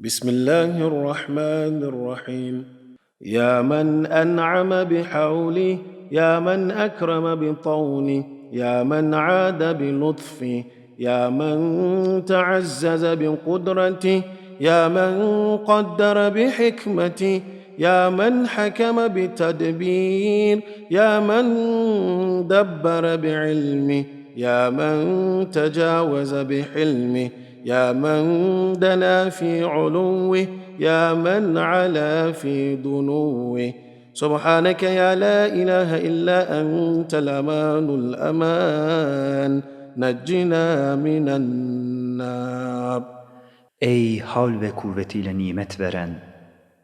بسم الله الرحمن الرحيم يا من انعم بحوله يا من اكرم بطوله يا من عاد بلطفه يا من تعزز بقدرته يا من قدر بحكمته يا من حكم بتدبير يا من دبر بعلمه يا من تجاوز بحلمه يا من دنا في علوه يا من علا في دنوه سبحانك يا لا اله الا انت الامان الامان نجنا من النار Ey havl ve kuvvetiyle nimet veren,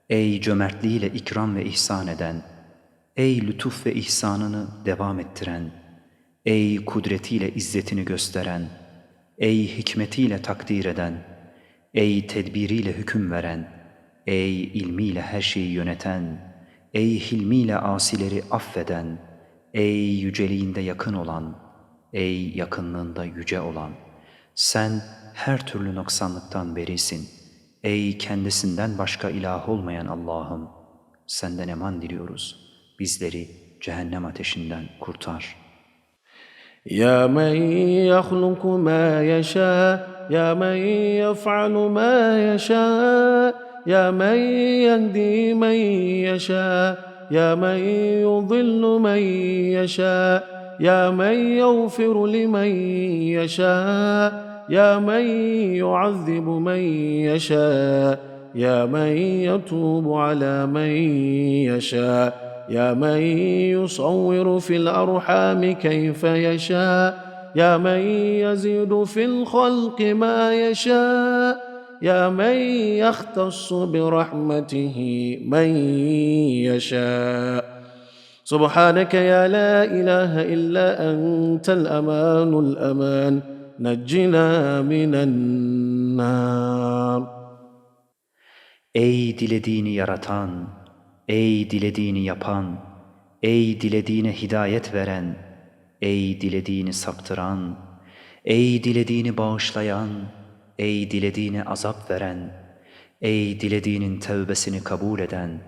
ey cömertliğiyle ikram ve ihsan eden, ey lütuf ve ihsanını devam ettiren, ey kudretiyle izzetini gösteren, ey hikmetiyle takdir eden, ey tedbiriyle hüküm veren, ey ilmiyle her şeyi yöneten, ey hilmiyle asileri affeden, ey yüceliğinde yakın olan, ey yakınlığında yüce olan, sen her türlü noksanlıktan berisin. Ey kendisinden başka ilah olmayan Allah'ım, senden eman diliyoruz. Bizleri cehennem ateşinden kurtar. يا من يخلق ما يشاء يا من يفعل ما يشاء يا من يهدي من يشاء يا من يضل من يشاء يا من يغفر لمن يشاء يا من يعذب من يشاء يا من يتوب على من يشاء. يا من يصور في الأرحام كيف يشاء؟ يا من يزيد في الخلق ما يشاء؟ يا من يختص برحمته من يشاء؟ سبحانك يا لا إله إلا أنت الأمان الأمان. نجنا من النار. Ey dilediğini yaratan, ey dilediğini yapan, ey dilediğine hidayet veren, ey dilediğini saptıran, ey dilediğini bağışlayan, ey dilediğine azap veren, ey dilediğinin tevbesini kabul eden,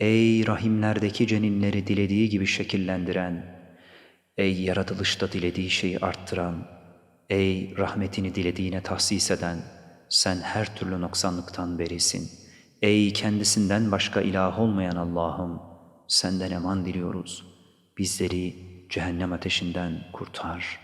ey rahimlerdeki ceninleri dilediği gibi şekillendiren, ey yaratılışta dilediği şeyi arttıran, ey rahmetini dilediğine tahsis eden, sen her türlü noksanlıktan berisin. Ey kendisinden başka ilah olmayan Allah'ım senden eman diliyoruz. Bizleri cehennem ateşinden kurtar.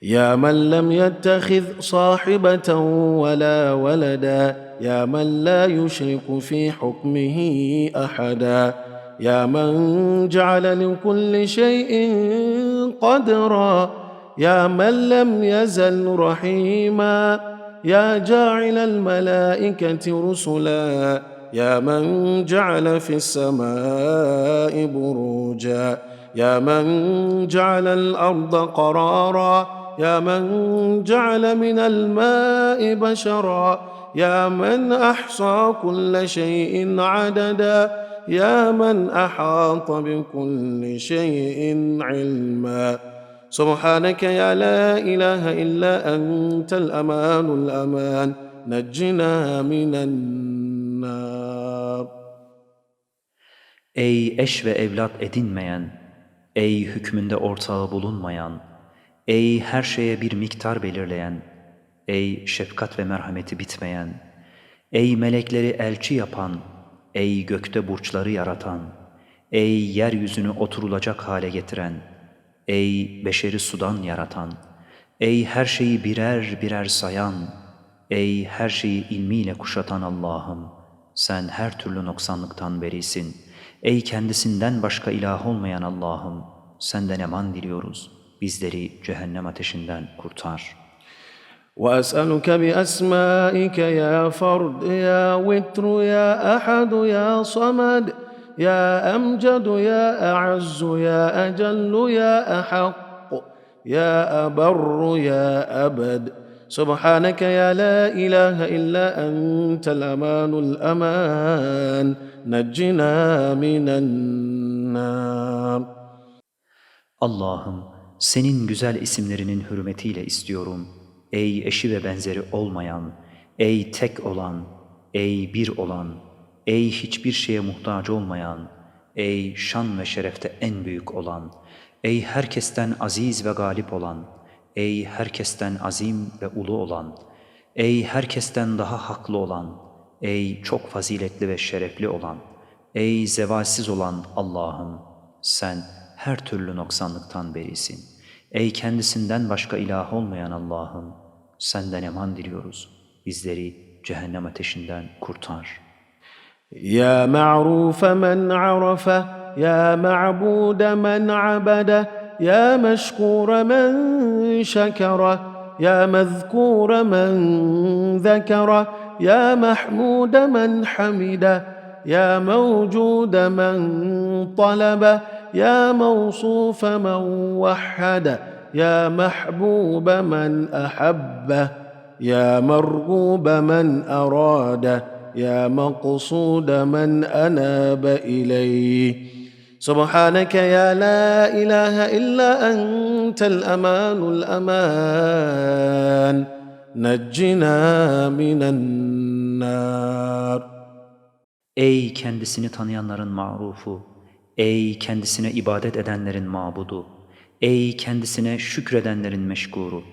Ya men lem yettehiz sahibeten ve la veleda ya men la yushriku fi hukmihi ahada ya men ceale li kulli şeyin kadra ya men lem yezel rahima يا جاعل الملائكة رسلا يا من جعل في السماء بروجا يا من جعل الأرض قرارا يا من جعل من الماء بشرا يا من أحصى كل شيء عددا يا من أحاط بكل شيء علما. سبحانك يا لا إله إلا أنت الأمان الأمان نجنا من النار Ey eş ve evlat edinmeyen, ey hükmünde ortağı bulunmayan, ey her şeye bir miktar belirleyen, ey şefkat ve merhameti bitmeyen, ey melekleri elçi yapan, ey gökte burçları yaratan, ey yeryüzünü oturulacak hale getiren, ey beşeri sudan yaratan, ey her şeyi birer birer sayan, ey her şeyi ilmiyle kuşatan Allah'ım, sen her türlü noksanlıktan berisin. Ey kendisinden başka ilah olmayan Allah'ım, senden eman diliyoruz. Bizleri cehennem ateşinden kurtar. واسالك باسمائك يا فرد يا وتر يا احد يا صمد يا امجد يا اعز يا اجل يا احق يا ابر يا ابد سبحانك يا لا اله الا انت الامان الامان نجنا من النار Allah'ım, senin güzel isimlerinin hürmetiyle istiyorum. Ey eşi ve benzeri olmayan, ey tek olan, ey bir olan, ey hiçbir şeye muhtaç olmayan, ey şan ve şerefte en büyük olan, ey herkesten aziz ve galip olan, ey herkesten azim ve ulu olan, ey herkesten daha haklı olan, ey çok faziletli ve şerefli olan, ey zevalsiz olan Allah'ım, sen her türlü noksanlıktan berisin. Ey kendisinden başka ilah olmayan Allah'ım, senden eman diliyoruz. Bizleri cehennem ateşinden kurtar. يا معروف من عرفه يا معبود من عبده يا مشكور من شكره يا مذكور من ذكره يا محمود من حمده يا موجود من طلبه يا موصوف من وحده يا محبوب من احبه يا مرغوب من اراده يا مقصود من اناب اليه سبحانك يا لا اله الا انت الامان الامان نجنا من النار Ey kendisini tanıyanların marufu, ey kendisine ibadet edenlerin mabudu, ey kendisine şükredenlerin meşkuru,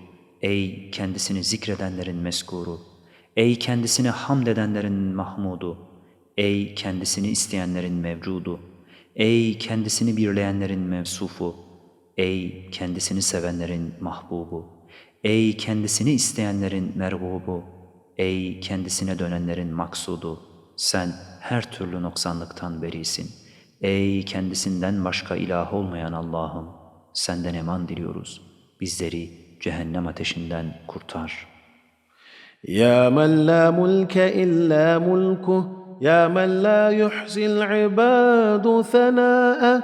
ey kendisini zikredenlerin meskuru, Ey kendisine hamd edenlerin mahmudu, ey kendisini isteyenlerin mevcudu, ey kendisini birleyenlerin mevsufu, ey kendisini sevenlerin mahbubu, ey kendisini isteyenlerin mergubu, ey kendisine dönenlerin maksudu, sen her türlü noksanlıktan berisin. Ey kendisinden başka ilah olmayan Allah'ım, senden eman diliyoruz. Bizleri cehennem ateşinden kurtar. يا من لا ملك إلا ملكه يا من لا يحصي العباد ثناءه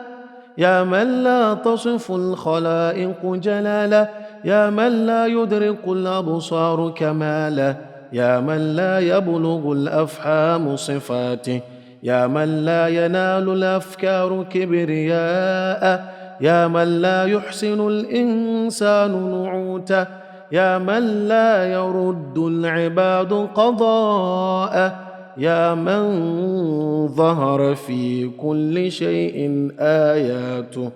يا من لا تصف الخلائق جلاله يا من لا يدرك الأبصار كماله يا من لا يبلغ الأفهام صفاته يا من لا ينال الأفكار كبرياءه يا من لا يحسن الإنسان نعوته. يا من لا يرد العباد قضاءه يا من ظهر في كل شيء اياته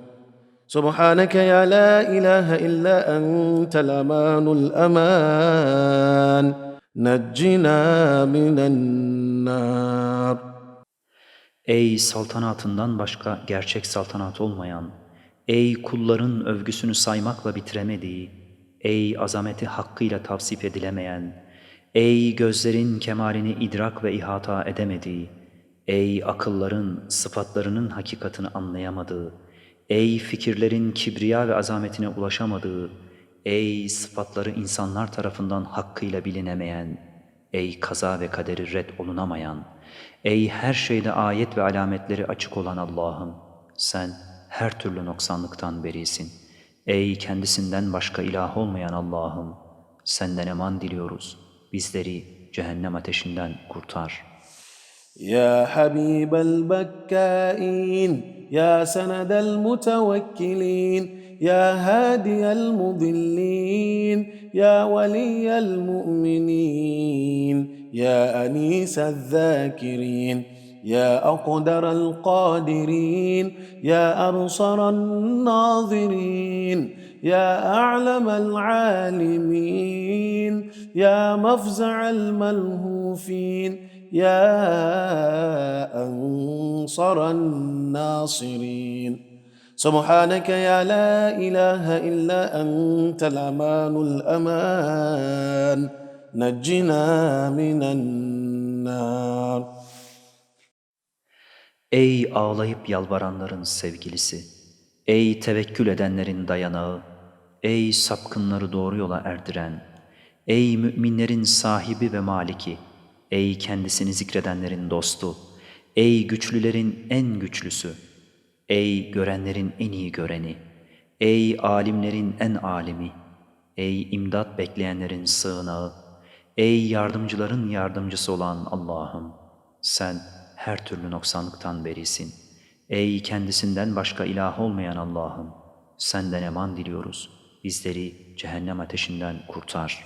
سبحانك يا لا اله الا انت الامان الامان نجنا من النار Ey saltanatından başka gerçek saltanat olmayan, ey kulların övgüsünü saymakla bitiremediği, ey azameti hakkıyla tavsif edilemeyen, ey gözlerin kemalini idrak ve ihata edemediği, ey akılların sıfatlarının hakikatini anlayamadığı, ey fikirlerin kibriya ve azametine ulaşamadığı, ey sıfatları insanlar tarafından hakkıyla bilinemeyen, ey kaza ve kaderi red olunamayan, ey her şeyde ayet ve alametleri açık olan Allah'ım, sen her türlü noksanlıktan berisin. Ey kendisinden başka ilah olmayan Allah'ım, senden eman diliyoruz. Bizleri cehennem ateşinden kurtar. Ya habibel bekkain, ya senedel mutevekkilin, ya hadiyel mudillin, ya veliyel mu'minin, ya anisel zâkirin.'' يا أقدر القادرين يا أبصر الناظرين يا أعلم العالمين يا مفزع الملهوفين يا أنصر الناصرين. سبحانك يا لا إله إلا أنت الأمان الأمان نجنا من النار. Ey ağlayıp yalvaranların sevgilisi, ey tevekkül edenlerin dayanağı, ey sapkınları doğru yola erdiren, ey müminlerin sahibi ve maliki, ey kendisini zikredenlerin dostu, ey güçlülerin en güçlüsü, ey görenlerin en iyi göreni, ey alimlerin en alimi, ey imdat bekleyenlerin sığınağı, ey yardımcıların yardımcısı olan Allah'ım, sen her türlü noksanlıktan berisin. Ey kendisinden başka ilah olmayan Allah'ım, senden eman diliyoruz. Bizleri cehennem ateşinden kurtar.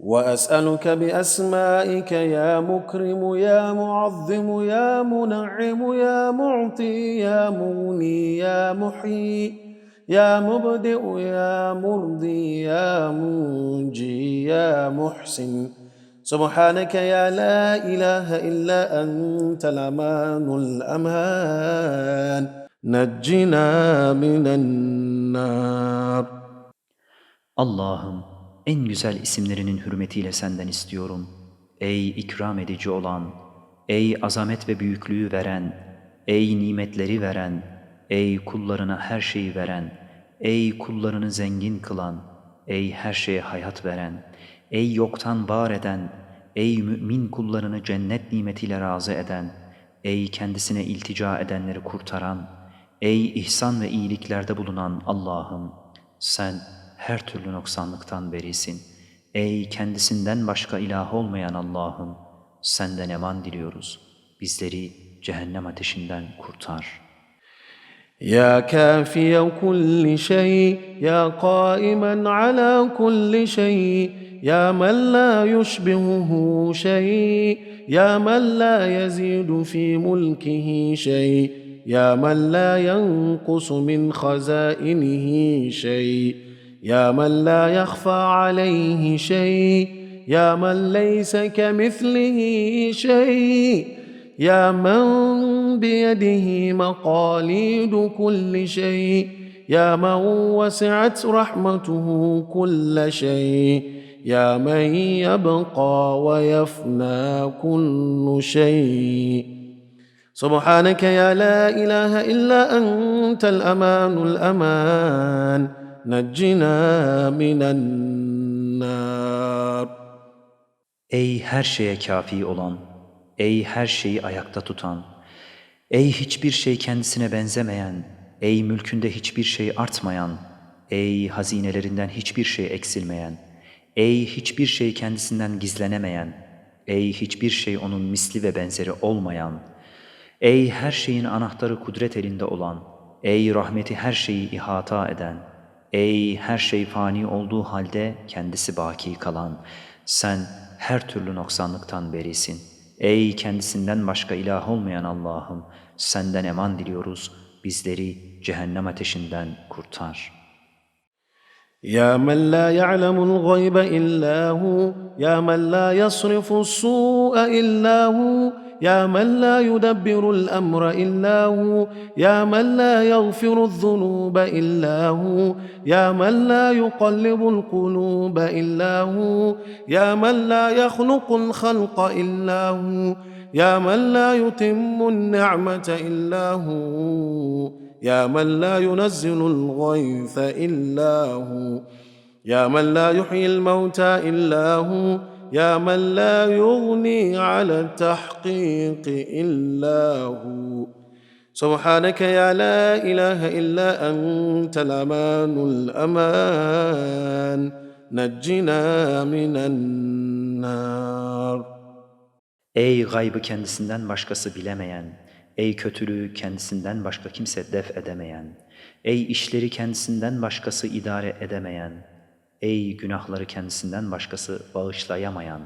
واسالك باسمائك يا مكرم يا معظم يا منعم يا معطي يا مغني يا محيي يا مبدئ يا مرضي يا منجي يا محسن سبحانك يا لا اله الا انت الامان الامان نجنا من النار Allah'ım en güzel isimlerinin hürmetiyle senden istiyorum. Ey ikram edici olan, ey azamet ve büyüklüğü veren, ey nimetleri veren, ey kullarına her şeyi veren, ey kullarını zengin kılan, Ey her şeye hayat veren, ey yoktan var eden, ey mümin kullarını cennet nimetiyle razı eden, ey kendisine iltica edenleri kurtaran, ey ihsan ve iyiliklerde bulunan Allah'ım, sen her türlü noksanlıktan berisin. Ey kendisinden başka ilah olmayan Allah'ım, senden eman diliyoruz. Bizleri cehennem ateşinden kurtar.'' يا كافي كل شيء يا قائما على كل شيء يا من لا يشبهه شيء يا من لا يزيد في ملكه شيء يا من لا ينقص من خزائنه شيء يا من لا يخفى عليه شيء يا من ليس كمثله شيء يا من بيده مقاليد كل شيء. يا من وسعت رحمته كل شيء. يا من يبقى ويفنى كل شيء. سبحانك يا لا إله إلا أنت الأمان الأمان. نجنا من النار. Ey her şeye kafi olan, ey her şeyi ayakta tutan, ey hiçbir şey kendisine benzemeyen, ey mülkünde hiçbir şey artmayan, ey hazinelerinden hiçbir şey eksilmeyen, ey hiçbir şey kendisinden gizlenemeyen, ey hiçbir şey onun misli ve benzeri olmayan, ey her şeyin anahtarı kudret elinde olan, ey rahmeti her şeyi ihata eden, ey her şey fani olduğu halde kendisi baki kalan, sen her türlü noksanlıktan berisin. Ey kendisinden başka ilah olmayan Allah'ım, senden eman diliyoruz, bizleri cehennem ateşinden kurtar.'' يا من لا يعلم الغيب الا هو يا من لا يصرف السوء الا هو يا من لا يدبر الأمر إلا هو يا من لا يغفر الذنوب إلا هو يا من لا يقلب القلوب إلا هو يا من لا يخلق الخلق إلا هو يا من لا يتم النعمة إلا هو يا من لا ينزل الغيث إلا هو يا من لا يحيي الموتى إلا هو يا من لا يغني على التحقيق الا هو سبحانك يا لا اله الا انت الامان الامان نجنا من النار Ey gaybı kendisinden başkası bilemeyen, ey kötülüğü kendisinden başka kimse def edemeyen, ey işleri kendisinden başkası idare edemeyen, ey günahları kendisinden başkası bağışlayamayan,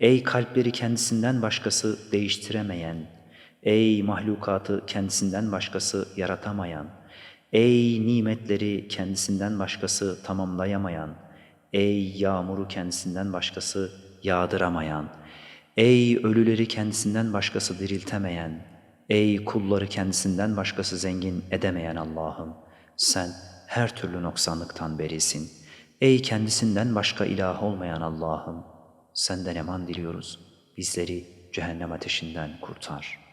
ey kalpleri kendisinden başkası değiştiremeyen, ey mahlukatı kendisinden başkası yaratamayan, ey nimetleri kendisinden başkası tamamlayamayan, ey yağmuru kendisinden başkası yağdıramayan, ey ölüleri kendisinden başkası diriltemeyen, ey kulları kendisinden başkası zengin edemeyen Allah'ım, sen her türlü noksanlıktan berisin. Ey kendisinden başka ilah olmayan Allah'ım, senden eman diliyoruz, bizleri cehennem ateşinden kurtar.''